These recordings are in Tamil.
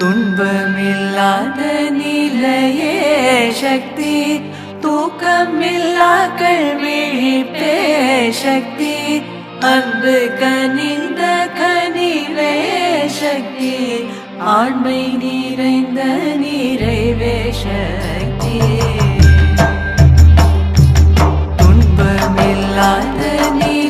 துன்பமில்லாத நிலையே சக்தி தூக்கமில்லா கல்விழிப்பே சக்தி அன்பு கனிந்த கனிவே சக்தி ஆண்மை நிறைந்த நிறைவே சக்தி. துன்பமில்லாத நீ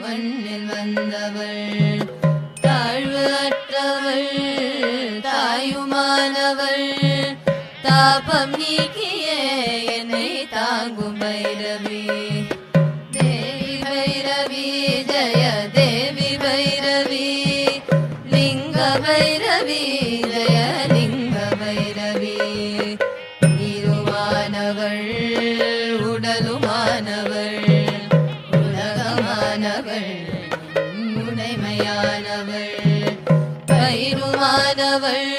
மண்ணில் வந்தவள் தாழ்வு அற்றவள் தாயுமானவள் தாபம் நீக்கி உடைமையானவள் பயிருமானவள்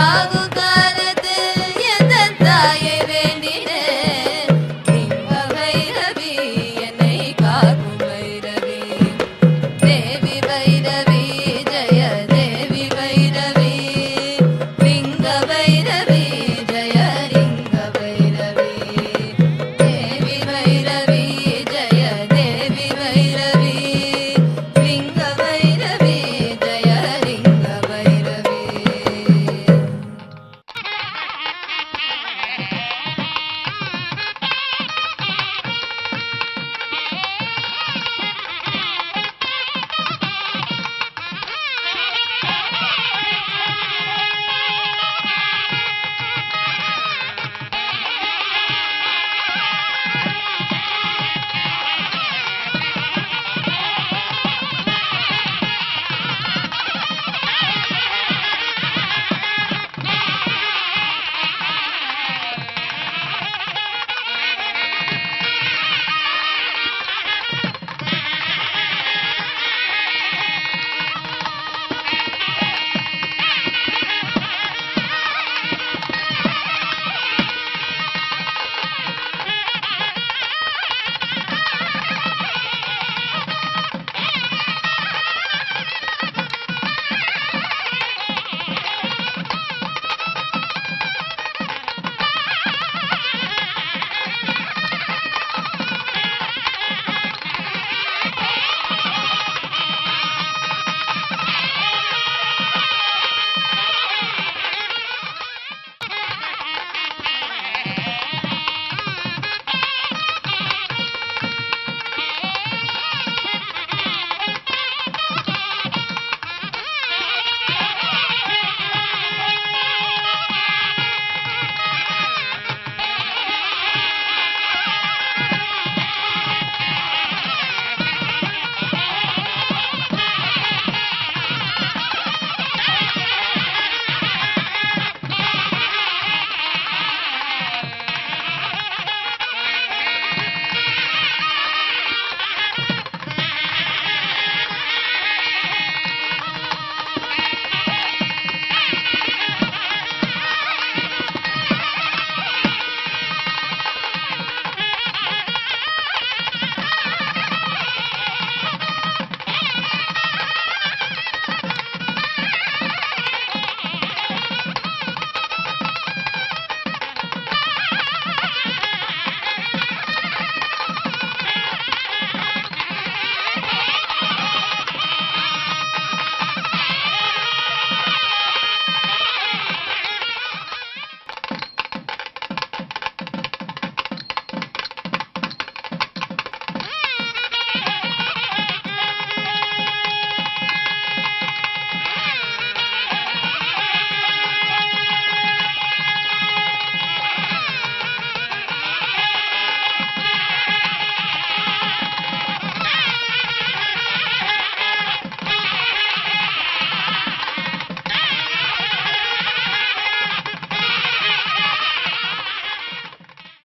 나도